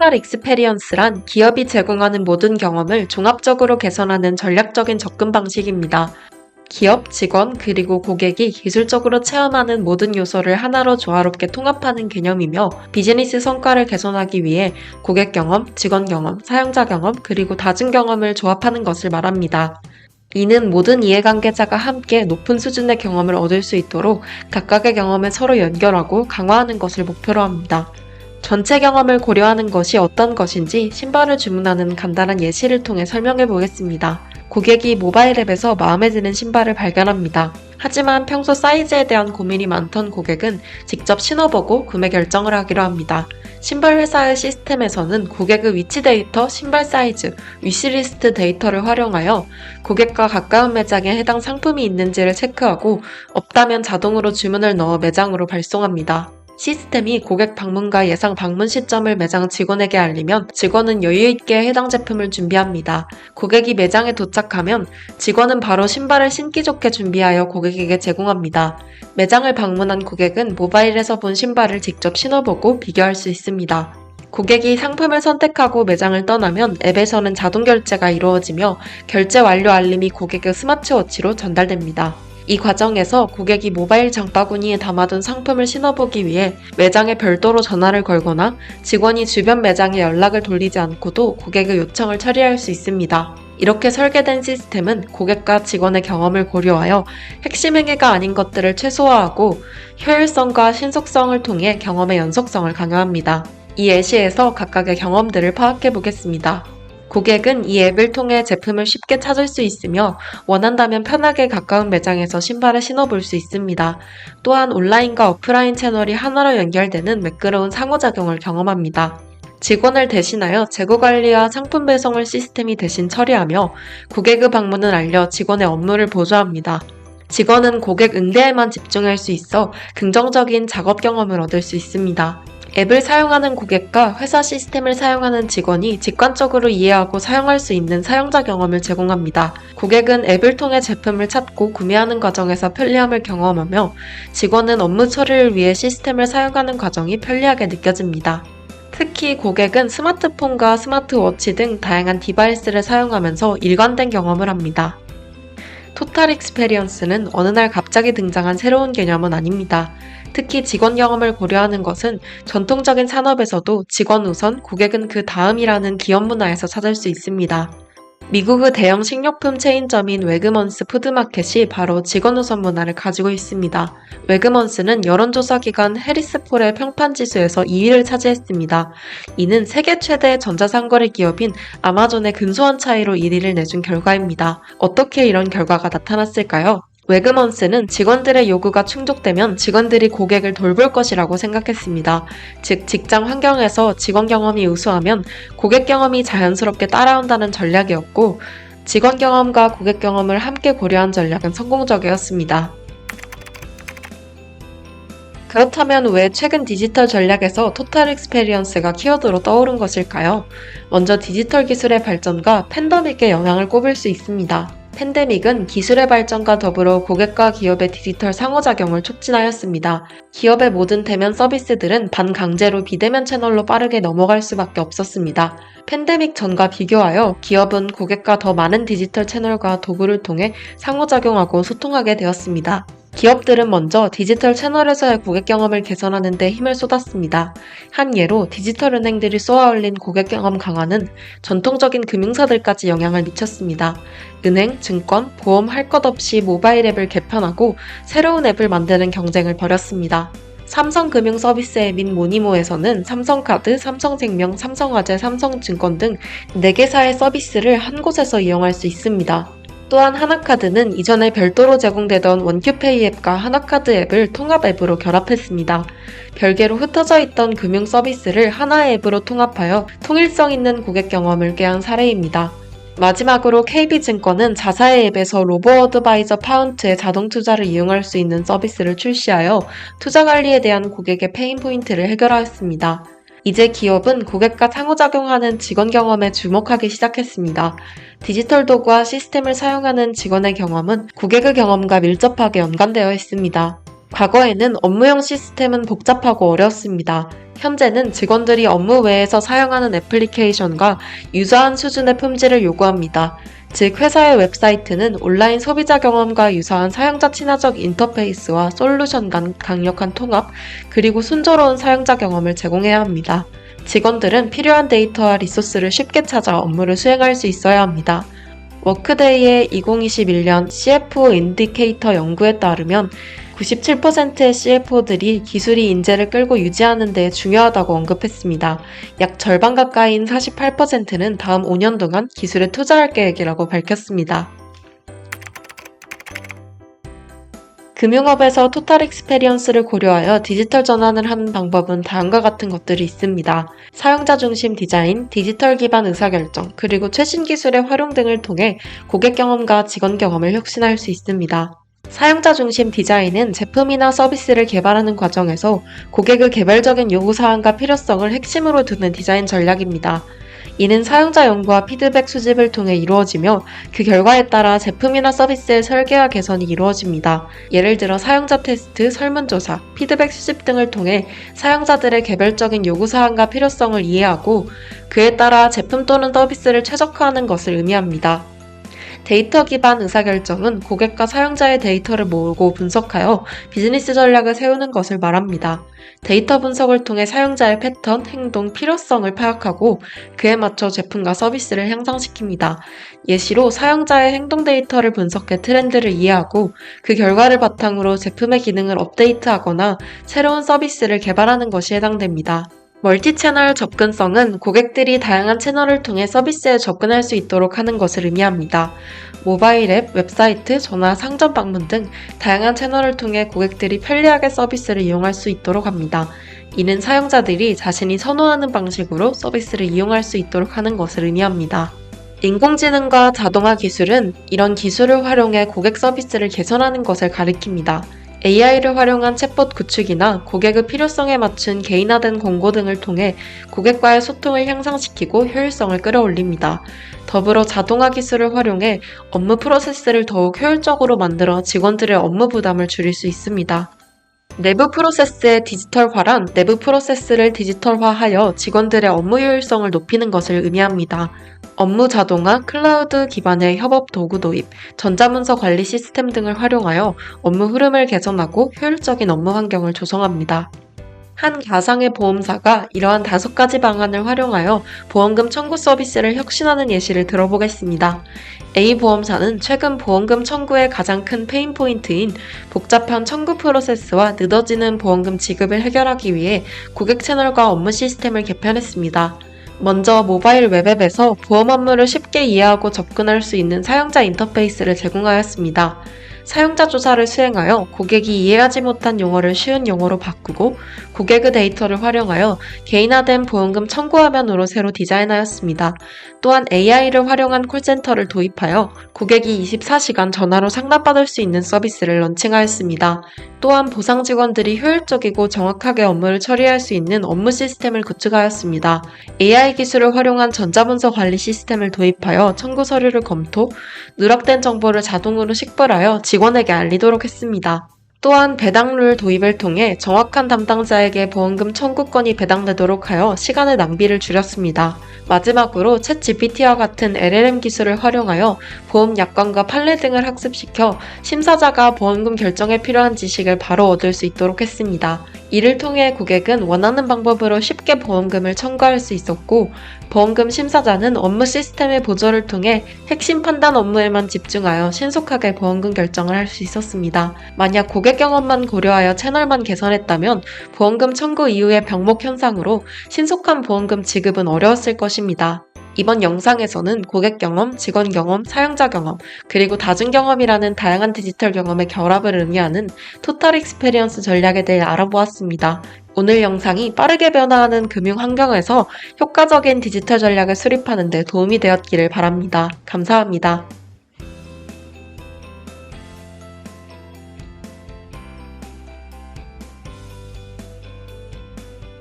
토탈 익스페리언스란 기업이 제공하는 모든 경험을 종합적으로 개선하는 전략적인 접근 방식입니다. 기업, 직원, 그리고 고객이 기술적으로 체험하는 모든 요소를 하나로 조화롭게 통합하는 개념이며 비즈니스 성과를 개선하기 위해 고객 경험, 직원 경험, 사용자 경험, 그리고 다중 경험을 조합하는 것을 말합니다. 이는 모든 이해관계자가 함께 높은 수준의 경험을 얻을 수 있도록 각각의 경험을 서로 연결하고 강화하는 것을 목표로 합니다. 전체 경험을 고려하는 것이 어떤 것인지 신발을 주문하는 간단한 예시를 통해 설명해 보겠습니다. 고객이 모바일 앱에서 마음에 드는 신발을 발견합니다. 하지만 평소 사이즈에 대한 고민이 많던 고객은 직접 신어보고 구매 결정을 하기로 합니다. 신발 회사의 시스템에서는 고객의 위치 데이터, 신발 사이즈, 위시리스트 데이터를 활용하여 고객과 가까운 매장에 해당 상품이 있는지를 체크하고 없다면 자동으로 주문을 넣어 매장으로 발송합니다. 시스템이 고객 방문과 예상 방문 시점을 매장 직원에게 알리면 직원은 여유있게 해당 제품을 준비합니다. 고객이 매장에 도착하면 직원은 바로 신발을 신기 좋게 준비하여 고객에게 제공합니다. 매장을 방문한 고객은 모바일에서 본 신발을 직접 신어보고 비교할 수 있습니다. 고객이 상품을 선택하고 매장을 떠나면 앱에서는 자동 결제가 이루어지며 결제 완료 알림이 고객의 스마트워치로 전달됩니다. 이 과정에서 고객이 모바일 장바구니에 담아둔 상품을 신어보기 위해 매장에 별도로 전화를 걸거나 직원이 주변 매장에 연락을 돌리지 않고도 고객의 요청을 처리할 수 있습니다. 이렇게 설계된 시스템은 고객과 직원의 경험을 고려하여 핵심 행위가 아닌 것들을 최소화하고 효율성과 신속성을 통해 경험의 연속성을 강화합니다. 이 예시에서 각각의 경험들을 파악해 보겠습니다. 고객은 이 앱을 통해 제품을 쉽게 찾을 수 있으며 원한다면 편하게 가까운 매장에서 신발을 신어볼 수 있습니다. 또한 온라인과 오프라인 채널이 하나로 연결되는 매끄러운 상호작용을 경험합니다. 직원을 대신하여 재고 관리와 상품 배송을 시스템이 대신 처리하며 고객의 방문을 알려 직원의 업무를 보조합니다. 직원은 고객 응대에만 집중할 수 있어 긍정적인 작업 경험을 얻을 수 있습니다. 앱을 사용하는 고객과 회사 시스템을 사용하는 직원이 직관적으로 이해하고 사용할 수 있는 사용자 경험을 제공합니다. 고객은 앱을 통해 제품을 찾고 구매하는 과정에서 편리함을 경험하며 직원은 업무 처리를 위해 시스템을 사용하는 과정이 편리하게 느껴집니다. 특히 고객은 스마트폰과 스마트워치 등 다양한 디바이스를 사용하면서 일관된 경험을 합니다. 토탈 익스페리언스는 어느 날 갑자기 등장한 새로운 개념은 아닙니다. 특히 직원 경험을 고려하는 것은 전통적인 산업에서도 직원 우선, 고객은 그 다음이라는 기업 문화에서 찾을 수 있습니다. 미국의 대형 식료품 체인점인 웨그먼스 푸드마켓이 바로 직원 우선 문화를 가지고 있습니다. 웨그먼스는 여론조사 기관 해리스폴의 평판 지수에서 2위를 차지했습니다. 이는 세계 최대 전자상거래 기업인 아마존의 근소한 차이로 1위를 내준 결과입니다. 어떻게 이런 결과가 나타났을까요? 웨그먼스는 직원들의 요구가 충족되면 직원들이 고객을 돌볼 것이라고 생각했습니다. 즉, 직장 환경에서 직원 경험이 우수하면 고객 경험이 자연스럽게 따라온다는 전략이었고, 직원 경험과 고객 경험을 함께 고려한 전략은 성공적이었습니다. 그렇다면 왜 최근 디지털 전략에서 토탈 익스페리언스가 키워드로 떠오른 것일까요? 먼저 디지털 기술의 발전과 팬더믹의 영향을 꼽을 수 있습니다. 팬데믹은 기술의 발전과 더불어 고객과 기업의 디지털 상호작용을 촉진하였습니다. 기업의 모든 대면 서비스들은 반강제로 비대면 채널로 빠르게 넘어갈 수밖에 없었습니다. 팬데믹 전과 비교하여 기업은 고객과 더 많은 디지털 채널과 도구를 통해 상호작용하고 소통하게 되었습니다. 기업들은 먼저 디지털 채널에서의 고객 경험을 개선하는 데 힘을 쏟았습니다. 한 예로 디지털 은행들이 쏘아올린 고객 경험 강화는 전통적인 금융사들까지 영향을 미쳤습니다. 은행, 증권, 보험 할 것 없이 모바일 앱을 개편하고 새로운 앱을 만드는 경쟁을 벌였습니다. 삼성금융 서비스 앱인 모니모에서는 삼성카드, 삼성생명, 삼성화재, 삼성증권 등 4개사의 서비스를 한 곳에서 이용할 수 있습니다. 또한 하나카드는 이전에 별도로 제공되던 원큐페이 앱과 하나카드 앱을 통합 앱으로 결합했습니다. 별개로 흩어져 있던 금융 서비스를 하나의 앱으로 통합하여 통일성 있는 고객 경험을 꾀한 사례입니다. 마지막으로 KB증권은 자사의 앱에서 로보 어드바이저 파운트의 자동 투자를 이용할 수 있는 서비스를 출시하여 투자 관리에 대한 고객의 페인 포인트를 해결하였습니다. 이제 기업은 고객과 상호작용하는 직원 경험에 주목하기 시작했습니다. 디지털 도구와 시스템을 사용하는 직원의 경험은 고객의 경험과 밀접하게 연관되어 있습니다. 과거에는 업무용 시스템은 복잡하고 어려웠습니다. 현재는 직원들이 업무 외에서 사용하는 애플리케이션과 유사한 수준의 품질을 요구합니다. 즉, 회사의 웹사이트는 온라인 소비자 경험과 유사한 사용자 친화적 인터페이스와 솔루션 간 강력한 통합, 그리고 순조로운 사용자 경험을 제공해야 합니다. 직원들은 필요한 데이터와 리소스를 쉽게 찾아 업무를 수행할 수 있어야 합니다. 워크데이의 2021년 CFO 인디케이터 연구에 따르면 97%의 CFO들이 기술이 인재를 끌고 유지하는 데 중요하다고 언급했습니다. 약 절반 가까이인 48%는 다음 5년 동안 기술에 투자할 계획이라고 밝혔습니다. 금융업에서 토탈 익스페리언스를 고려하여 디지털 전환을 하는 방법은 다음과 같은 것들이 있습니다. 사용자 중심 디자인, 디지털 기반 의사결정, 그리고 최신 기술의 활용 등을 통해 고객 경험과 직원 경험을 혁신할 수 있습니다. 사용자 중심 디자인은 제품이나 서비스를 개발하는 과정에서 고객의 개별적인 요구사항과 필요성을 핵심으로 두는 디자인 전략입니다. 이는 사용자 연구와 피드백 수집을 통해 이루어지며 그 결과에 따라 제품이나 서비스의 설계와 개선이 이루어집니다. 예를 들어 사용자 테스트, 설문조사, 피드백 수집 등을 통해 사용자들의 개별적인 요구사항과 필요성을 이해하고 그에 따라 제품 또는 서비스를 최적화하는 것을 의미합니다. 데이터 기반 의사결정은 고객과 사용자의 데이터를 모으고 분석하여 비즈니스 전략을 세우는 것을 말합니다. 데이터 분석을 통해 사용자의 패턴, 행동, 필요성을 파악하고 그에 맞춰 제품과 서비스를 향상시킵니다. 예시로 사용자의 행동 데이터를 분석해 트렌드를 이해하고 그 결과를 바탕으로 제품의 기능을 업데이트하거나 새로운 서비스를 개발하는 것이 해당됩니다. 멀티채널 접근성은 고객들이 다양한 채널을 통해 서비스에 접근할 수 있도록 하는 것을 의미합니다. 모바일 앱, 웹사이트, 전화, 상점 방문 등 다양한 채널을 통해 고객들이 편리하게 서비스를 이용할 수 있도록 합니다. 이는 사용자들이 자신이 선호하는 방식으로 서비스를 이용할 수 있도록 하는 것을 의미합니다. 인공지능과 자동화 기술은 이런 기술을 활용해 고객 서비스를 개선하는 것을 가리킵니다. AI를 활용한 챗봇 구축이나 고객의 필요성에 맞춘 개인화된 공고 등을 통해 고객과의 소통을 향상시키고 효율성을 끌어올립니다. 더불어 자동화 기술을 활용해 업무 프로세스를 더욱 효율적으로 만들어 직원들의 업무 부담을 줄일 수 있습니다. 내부 프로세스의 디지털화란 내부 프로세스를 디지털화하여 직원들의 업무 효율성을 높이는 것을 의미합니다. 업무 자동화, 클라우드 기반의 협업 도구 도입, 전자문서 관리 시스템 등을 활용하여 업무 흐름을 개선하고 효율적인 업무 환경을 조성합니다. 한 가상의 보험사가 이러한 다섯 가지 방안을 활용하여 보험금 청구 서비스를 혁신하는 예시를 들어보겠습니다. A 보험사는 최근 보험금 청구의 가장 큰 페인 포인트인 복잡한 청구 프로세스와 늦어지는 보험금 지급을 해결하기 위해 고객 채널과 업무 시스템을 개편했습니다. 먼저 모바일 웹앱에서 보험 업무를 쉽게 이해하고 접근할 수 있는 사용자 인터페이스를 제공하였습니다. 사용자 조사를 수행하여 고객이 이해하지 못한 용어를 쉬운 용어로 바꾸고 고객의 데이터를 활용하여 개인화된 보험금 청구 화면으로 새로 디자인하였습니다. 또한 AI를 활용한 콜센터를 도입하여 고객이 24시간 전화로 상담받을 수 있는 서비스를 런칭하였습니다. 또한 보상 직원들이 효율적이고 정확하게 업무를 처리할 수 있는 업무 시스템을 구축하였습니다. AI 기술을 활용한 전자문서 관리 시스템을 도입하여 청구 서류를 검토, 누락된 정보를 자동으로 식별하여 직원에게 알리도록 했습니다. 또한 배당률 도입을 통해 정확한 담당자에게 보험금 청구권이 배당되도록 하여 시간의 낭비를 줄였습니다. 마지막으로 챗 GPT와 같은 LLM 기술을 활용하여 보험 약관과 판례 등을 학습시켜 심사자가 보험금 결정에 필요한 지식을 바로 얻을 수 있도록 했습니다. 이를 통해 고객은 원하는 방법으로 쉽게 보험금을 청구할 수 있었고 보험금 심사자는 업무 시스템의 보조를 통해 핵심 판단 업무에만 집중하여 신속하게 보험금 결정을 할 수 있었습니다. 만약 고객 경험만 고려하여 채널만 개선했다면 보험금 청구 이후의 병목 현상으로 신속한 보험금 지급은 어려웠을 것입니다. 이번 영상에서는 고객 경험, 직원 경험, 사용자 경험, 그리고 다중 경험이라는 다양한 디지털 경험의 결합을 의미하는 토탈 익스페리언스 전략에 대해 알아보았습니다. 오늘 영상이 빠르게 변화하는 금융 환경에서 효과적인 디지털 전략을 수립하는 데 도움이 되었기를 바랍니다. 감사합니다.